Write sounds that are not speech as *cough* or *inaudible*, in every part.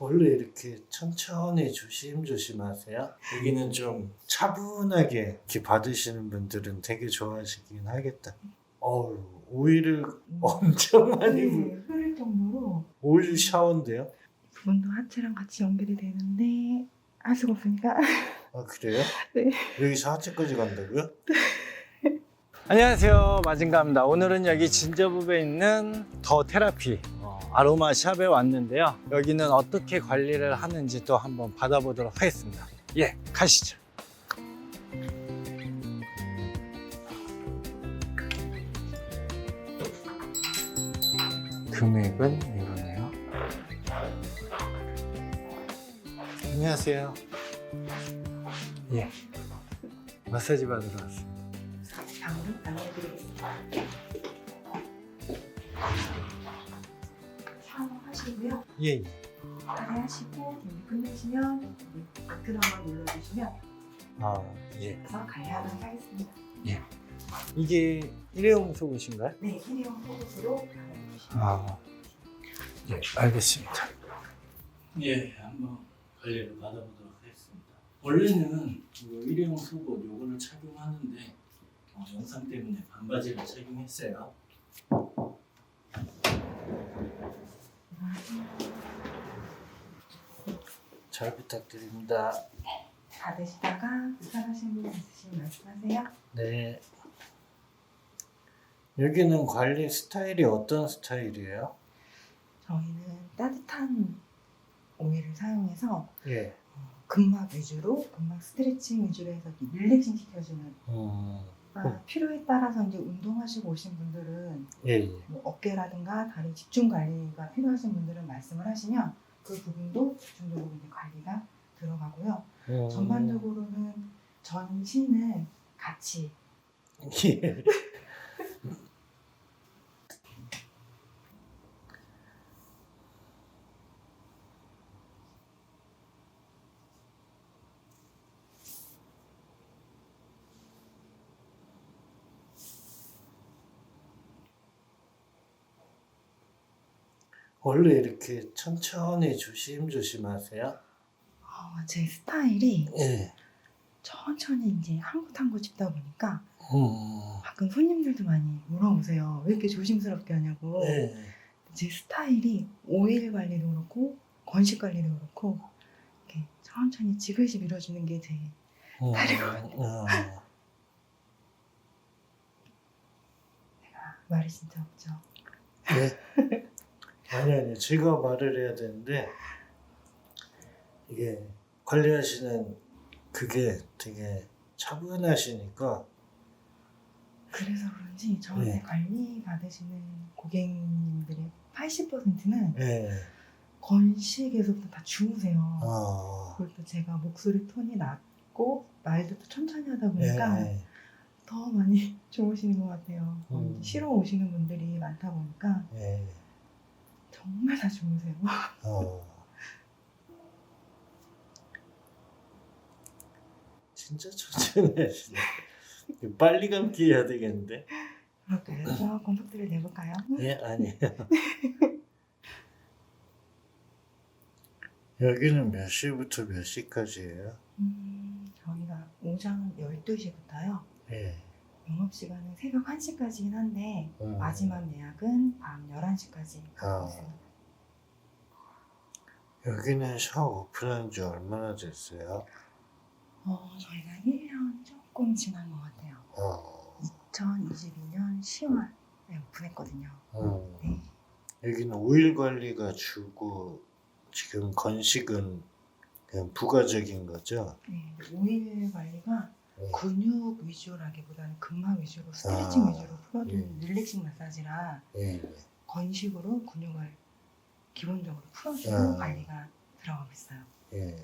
원래 이렇게 천천히 조심조심 하세요? 여기는 좀 차분하게 이렇게 받으시는 분들은 되게 좋아하시긴 하겠다. 어우, 오일을 엄청 많이 부... 네, 흐를 정도로 오일 샤워인데요? 부분도 하체랑 같이 연결이 되는데 할 수가 없으니까 아 그래요? *laughs* 네. 여기서 하체까지 간다고요? 안녕하세요 마진가입니다 오늘은 여기 진저부에 있는 더 테라피 어, 아로마 샵에 왔는데요. 여기는 어떻게 관리를 하는지 또 한번 받아보도록 하겠습니다. 예 가시죠. 금액은 이거네요. 안녕하세요. 예. 마사지 받으러 왔어요 방금 안내드리겠습니다. 하시고요. 예, 예. 관리하시고 이제 끝내시면 버튼 한번 눌러주시면 아, 예. 그래서 관리하도록 하겠습니다. 이게 일회용 속옷인가요? 네, 일회용 속옷으로 관리해주시면 아, 예, 알겠습니다. 예, 한번 관리를 받아보도록 하겠습니다. 원래는 그 일회용 속옷 요거를 착용하는데 어, 영상 때문에 반바지를 착용했어요. 잘 부탁드립니다. 받으시다가 불편하신 분 있으시면 말씀하세요. 네. 여기는 관리 스타일이 어떤 스타일이에요? 저희는 따뜻한 오일을 사용해서 예. 근막 위주로, 근막 스트레칭 위주로 해서 이렇게 릴렉싱 시켜주는 음, 아, 필요에 따라서 이제 운동하시고 오신 분들은 예, 예. 뭐 어깨라든가 다리 집중 관리가 필요하신 분들은 말씀을 하시면 그 부분도 집중적으로 이제 관리가 들어가고요. 음, 전반적으로는 전신은 같이 *laughs* 예. 원래 이렇게 천천히 조심조심 하세요? 어, 제 스타일이 예. 천천히 이제 한 곳 한 곳 짚다 보니까 음, 가끔 손님들도 많이 물어보세요. 왜 이렇게 조심스럽게 하냐고. 예. 제 스타일이 오일 관리도 그렇고 건식 관리도 그렇고 이렇게 천천히 지그시 밀어주는 게제 음, 다리거든요. 어. *laughs* 말이 진짜 없죠. 네. 아니 아니 제가 말을 해야 되는데 이게 관리하시는 그게 되게 차분하시니까 그래서 그런지 저한테 네. 관리 받으시는 고객님들의 80%는 예. 건식에서부터 다 주무세요. 어. 그리고 또 제가 목소리 톤이 낮고 말도 또 천천히 하다 예. 보니까 예. 더 많이 *laughs* 주무시는 것 같아요. 어, 음. 쉬러 오시는 분들이 많다 보니까 예. 정말 다 주무세요. *laughs* 어. 진짜 천천히 하시네. *laughs* 빨리 감기 해야 되겠는데? 그럴까요? 조금 속도를 내볼까요? 예, 아니에요. *laughs* 여기는 몇 시부터 몇 시까지예요? 음, 저희가 오전 12시부터요. 예. 영업 시간은 새벽 1시까지긴 한데 음. 마지막 예약은 밤 11시까지 아. 하고 있습니다. 여기는 샵 오픈한 지 얼마나 됐어요? 어, 저희가 1년 조금 지난 것 같아요. 어, 2022년 10월에 오픈했거든요. 음. 네. 여기는 오일 관리가 주고 지금 건식은 그냥 부가적인 거죠? 네, 오일 관리가 네. 근육 위주라기보다는 근막 위주로 스트레칭 아, 위주로 풀어주는 릴렉싱 마사지라 예, 예. 건식으로 근육을 기본적으로 풀어주는 아. 관리가 들어가고 있어요. 예.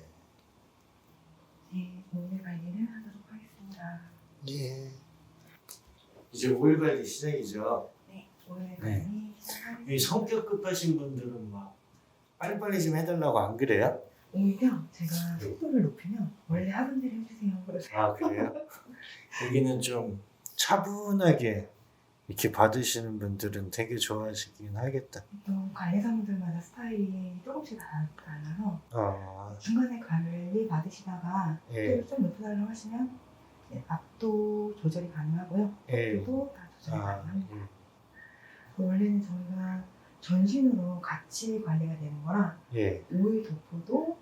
네, 오일 관리를 하도록 하겠습니다. 예. 이제 오일 관리 시작이죠. 네, 오일 네. 관리 시작하겠습니다. 이 성격 급하신 분들은 막 빨리빨리 좀 해달라고 안 그래요? 오히려 제가 속도를 높이면 원래 하던 대로 해주세요. 그래서 아 그래요? 여기는 좀 차분하게 이렇게 받으시는 분들은 되게 좋아하시긴 하겠다. 또 관리사분들마다 스타일이 조금씩 다 달라서 아, 중간에 관리 받으시다가 예, 좀 높여달라고 하시면 이제 압도 조절이 가능하고요. 예. 도다 조절이 아, 가능합니다. 예. 원래는 저희가 전신으로 같이 관리가 되는 거라 예, 오일 도포도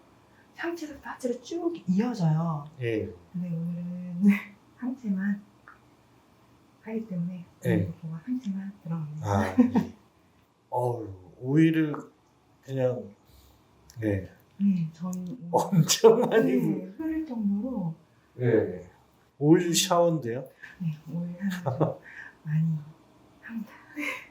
상체에서 하체로 쭉 이어져요. 예, 근데 오늘은 *laughs* 상체만 하기 때문에 네. 오일 도포가 상체만 들어갑니다. 아, 예. 어우, 오일을 그냥, 예, 네, 저희 *laughs* 엄청 많이, 네, 흐를 정도로 예. 오일 샤워인데요? 네, 오일 사용을 많이 합니다. *laughs*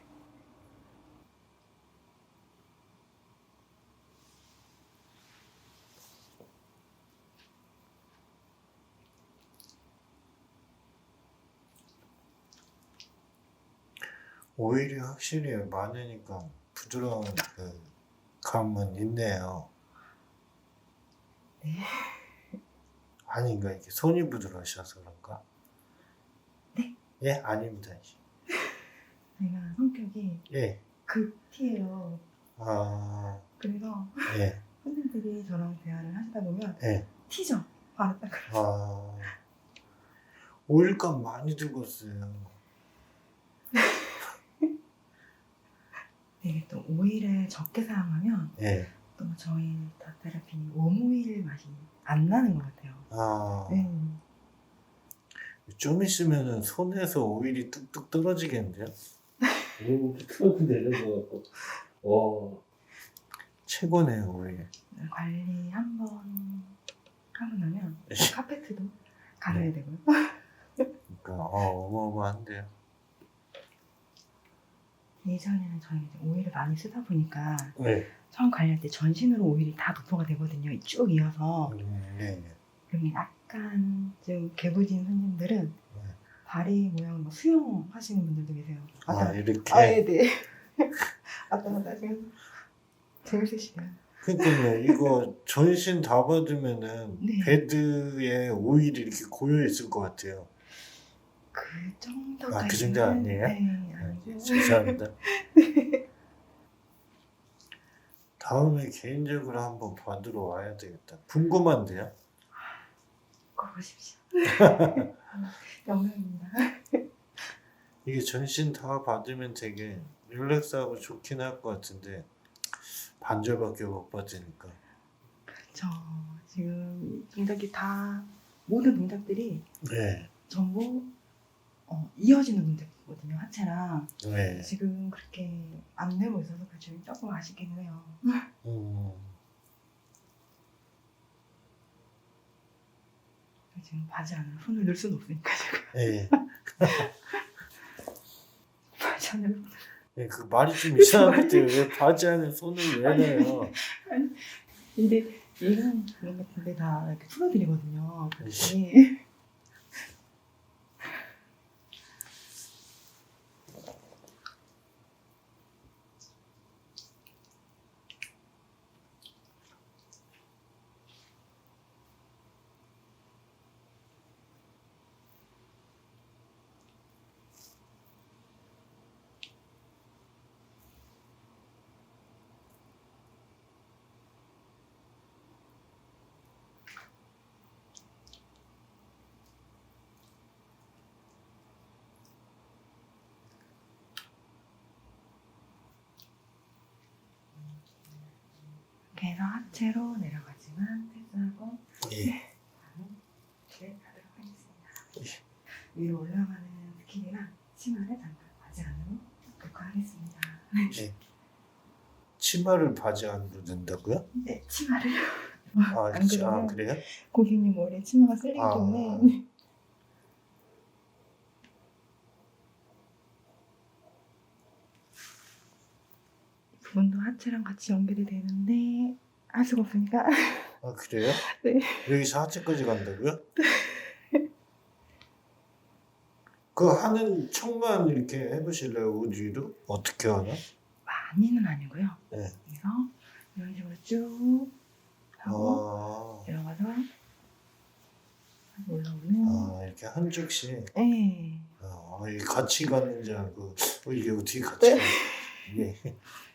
오일이 확실히 많으니까 부드러운 그 감은 있네요. 네. 아닌가 이게 손이 부드러우셔서 그런가? 네. 예, 아닙니다. 제가 *laughs* 성격이 예, 극티예요. 아, 그래서 예, *laughs* 손님들이 저랑 대화를 하시다 보면 예, 티죠. 바로 딱 아, 오일값 많이 들었어요. 되게 또 오일을 적게 사용하면 예, 또 저희 다테라피 웜오일 맛이 안 나는 것 같아요. 아, 네. 좀 있으면은 손에서 오일이 뚝뚝 떨어지겠는데요? 오, 뚝 내려서 어, 최고네요 오일. 관리 한 번 하고 나면 네. 카페트도 갈아야 되고요. 그러니까 어, 어마어마한데요. 예전에는 저희 이제 오일을 많이 쓰다 보니까 네. 처음 관리할 때 전신으로 오일이 다 도포가 되거든요. 쭉 이어서. 음, 네, 네. 그러면 약간 좀 개구진 손님들은 네. 다리 모양 뭐 수영 하시는 분들도 계세요. 아 이렇게. 아, 예, 네. 아따 갔다 하시면서 재밌으시네요. 그러니까요 이거 전신 다 받으면은 네. 베드에 오일이 이렇게 고여 있을 것 같아요. 그 정도까지. 아, 그 정도 아니에요? 네, 죄송합니다. *laughs* 다음에 개인적으로 한번 받으러 와야 되겠다. 궁금한데요? 꼭 오십시오. *laughs* 영광입니다. *laughs* 이게 전신 다 받으면 되게 릴렉스하고 좋긴 할 것 같은데 반절밖에 못 받으니까 저 지금 동작이 다 모든 동작들이 네, 전부 어, 이어지는 동작 이거든요. 하체랑 네. 지금 그렇게 안 되고 있어서 그 점이 조금 아쉽기는 해요. 음, 지금 바지 안으로 손을 넣을 수는 없으니까 제가 네. *laughs* 바지 안으로 네, 그 말이 좀 이상한데 왜 바지 안에 손을 왜 넣어요? 근데 얘는 그런 같은데 다 이렇게 풀어드리거든요. 그렇지. 이렇게 해서 하체로 내려가지만 패스하고 예. 네, 가도록 하겠습니다. 위로 올라가는 스킬이랑 치마를 잠깐 바지 안으로 넣고 하겠습니다. 치마를 바지 안으로 넣는다고요? 네, 치마를 아, *laughs* 안 치- 아 그러면 그래요? 고객님 머리에 치마가 쓸리기 아. 때문에 부분도 하체랑 같이 연결이 되는데 할 수가 없으니까 아 그래요? *laughs* 네. 여기서 하체까지 간다고요? *laughs* 그 하는 척만 이렇게 해보실래요? 옷 위로? 어떻게 하나? 많이는 아니고요. 네. 그래서 이런 식으로 쭉 하고 아, 내려가서 올라오는 아 이렇게 한 쪽씩. 네. 아, 아, 이게 같이 줄 알고 어, 이게 어떻게 같이 가? 예. *laughs*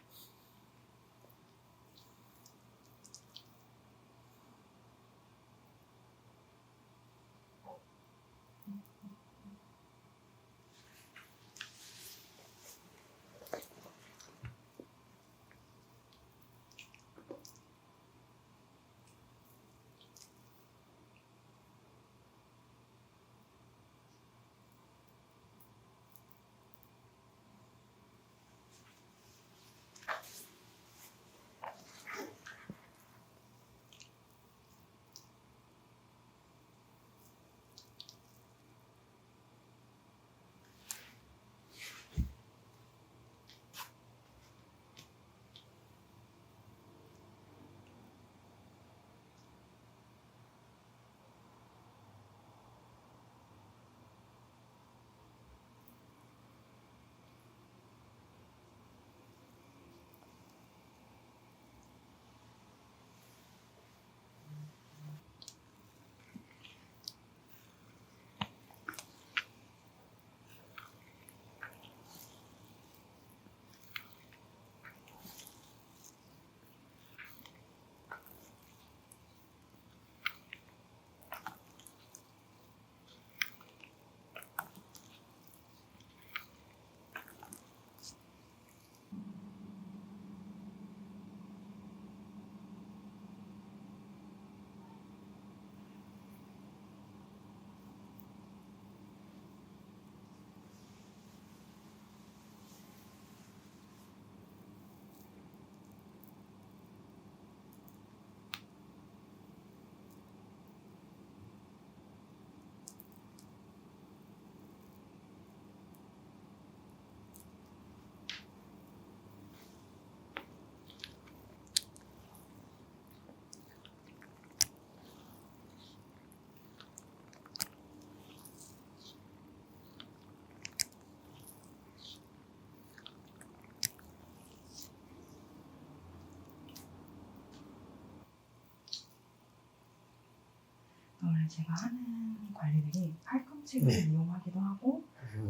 제가 하는 관리들이 팔꿈치를 네. 이용하기도 하고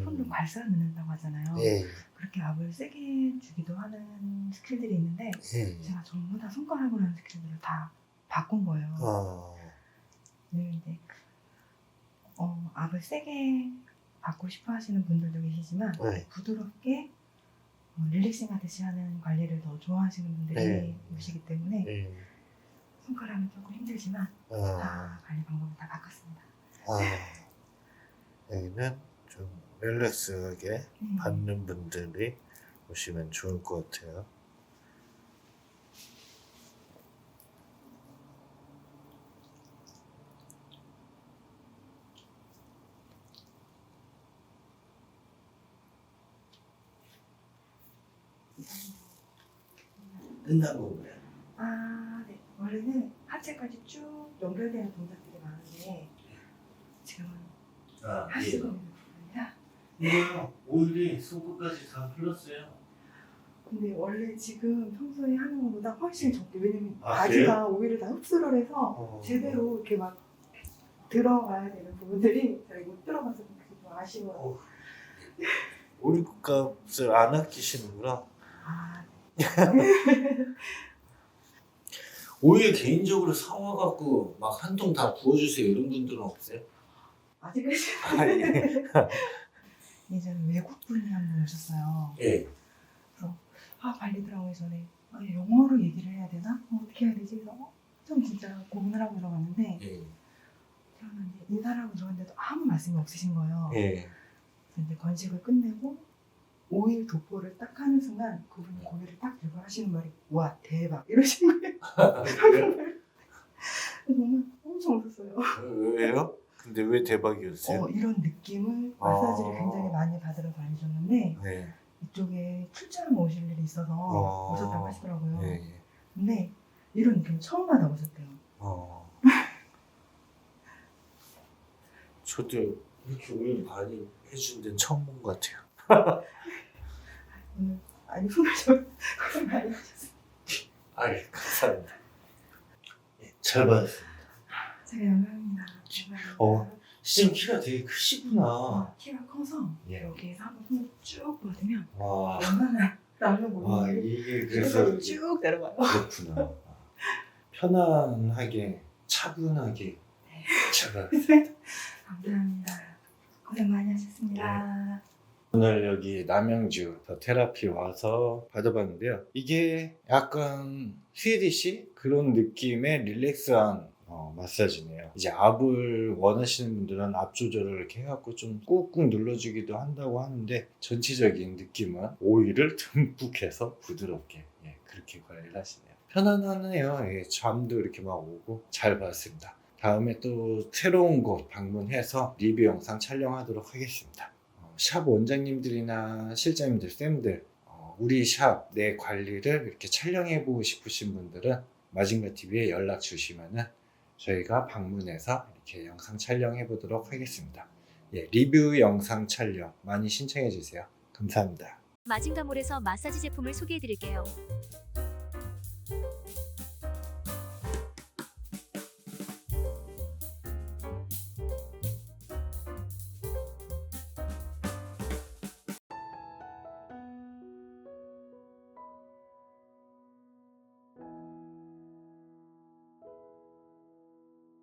손도 음. 괄사 넣는다고 하잖아요. 예. 그렇게 압을 세게 주기도 하는 스킬들이 있는데 예. 제가 전부 다 손가락으로 하는 스킬들을 다 바꾼 거예요. 어. 늘 이제 어, 압을 세게 받고 싶어 하시는 분들도 계시지만 네. 부드럽게 어, 릴렉싱 하듯이 하는 관리를 더 좋아하시는 분들이 네. 계시기 때문에 예. 손가락은 조금 힘들지만 아. 다 관리 방법을 다 바꿨습니다. 아. 여기는 좀 릴렉스하게 네. 받는 분들이 오시면 좋을 것 같아요. 아, 네. 원래는 하체까지 쭉 연결되는 동작들이 많은데 지금은 아, 할 수가 없는 부분이라 이거요. 오일이 속끝까지 다 풀렸어요. 근데 원래 지금 평소에 하는 것보다 훨씬 적게 왜냐면 아, 바지가 오일을 다 흡수를 해서 어. 제대로 이렇게 막 들어가야 되는 부분들이 제가 못 들어가서 그게 좀 아쉬워요. 어. 오일 값을 안 아끼시는구나. 아, *laughs* *laughs* 오일 개인적으로 사와갖고 막 한 통 다 부어주세요 이런 분들은 없어요? 아직까지 아, 예. *laughs* 예전에 외국 분이 한 분 오셨어요. 예. 아 발리 들어가기 전에 아, 영어로 얘기를 해야 되나? 어, 떻게 해야 되지? 그래서 어, 좀 진짜 고민을 하고 들어갔는데 예. 들어갔는데 인사를 하고 들어갔는데도 아무 말씀이 없으신 거예요. 예. 그래서 이제 건식을 끝내고 오일 도포를 딱 하는 순간 그분이 고개를 딱 들고 하시는 말이 와 대박 이러신 거예요. *laughs* 정말 엄청 웃었어요. 왜요? 근데 왜 대박이었어요? 어, 이런 느낌을 마사지를 아. 굉장히 많이 받으러 다니셨는데 네. 이쪽에 출장 오실 일이 있어서 아. 오셨다고 하시더라고요. 예. 근데 이런 느낌 처음 받아보셨대요. 어. 저도 이렇게 오일 많이 해준 데는 처음 본 것 같아요. 오늘 아니 손을 좀 고생 많이 하셨어요. 아이, 감사합니다. 예, 잘 받았습니다. 제가 영광입니다. 어. 시장 키가 되게 크시구나. 키가 커서 예. 여기에서 한번 손쭉 뻗으면 와, 얼마나 나는 와 모르는데 이게 그래서 쭉 내려가요. 그렇구나. 편안하게 차분하게 제가 *laughs* 감사합니다. 고생 많이 하셨습니다. 오늘 여기 남양주 더 테라피 와서 받아봤는데요. 이게 약간 스위디시 그런 느낌의 릴렉스한 어, 마사지네요. 이제 압을 원하시는 분들은 압 조절을 이렇게 해갖고 좀 꾹꾹 눌러주기도 한다고 하는데 전체적인 느낌은 오일을 *laughs* 듬뿍 해서 부드럽게 예, 그렇게 관리를 하시네요. 편안하네요. 예, 잠도 이렇게 막 오고 잘 봤습니다. 다음에 또 새로운 곳 방문해서 리뷰 영상 촬영하도록 하겠습니다. 어, 샵 원장님들이나 실장님들, 쌤들 어, 우리 샵 내 관리를 이렇게 촬영해 보고 싶으신 분들은 마징가 TV에 연락 주시면은 저희가 방문해서 이렇게 영상 촬영해 보도록 하겠습니다. 예, 리뷰 영상 촬영 많이 신청해 주세요. 감사합니다. 마징가몰에서 마사지 제품을 소개해 드릴게요.